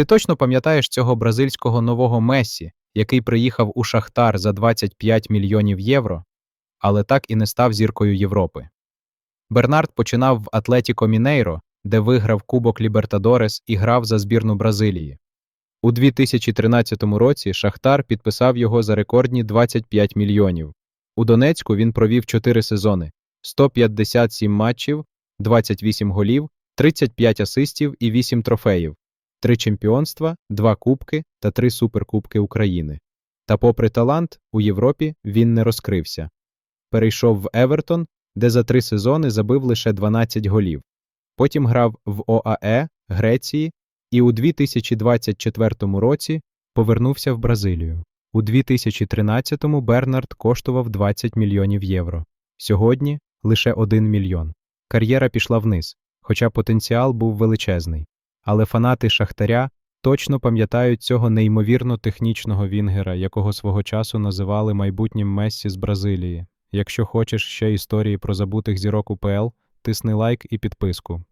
Ти точно пам'ятаєш цього бразильського нового Мессі, який приїхав у Шахтар за 25 мільйонів євро, але так і не став зіркою Європи. Бернард починав в Атлетіко Мінейро, де виграв Кубок Лібертадорес і грав за збірну Бразилії. У 2013 році Шахтар підписав його за рекордні 25 мільйонів. У Донецьку він провів 4 сезони, 157 матчів, 28 голів, 35 асистів і 8 трофеїв, 3 чемпіонства, 2 кубки та 3 суперкубки України. Та попри талант, у Європі він не розкрився. Перейшов в Евертон, де за 3 сезони забив лише 12 голів. Потім грав в ОАЕ, Греції і у 2024 році повернувся в Бразилію. У 2013-му Бернард коштував 20 мільйонів євро. Сьогодні лише 1 мільйон. Кар'єра пішла вниз, хоча потенціал був величезний. Але фанати Шахтаря точно пам'ятають цього неймовірно технічного вінгера, якого свого часу називали майбутнім Мессі з Бразилії. Якщо хочеш ще історії про забутих зірок УПЛ, тисни лайк і підписку.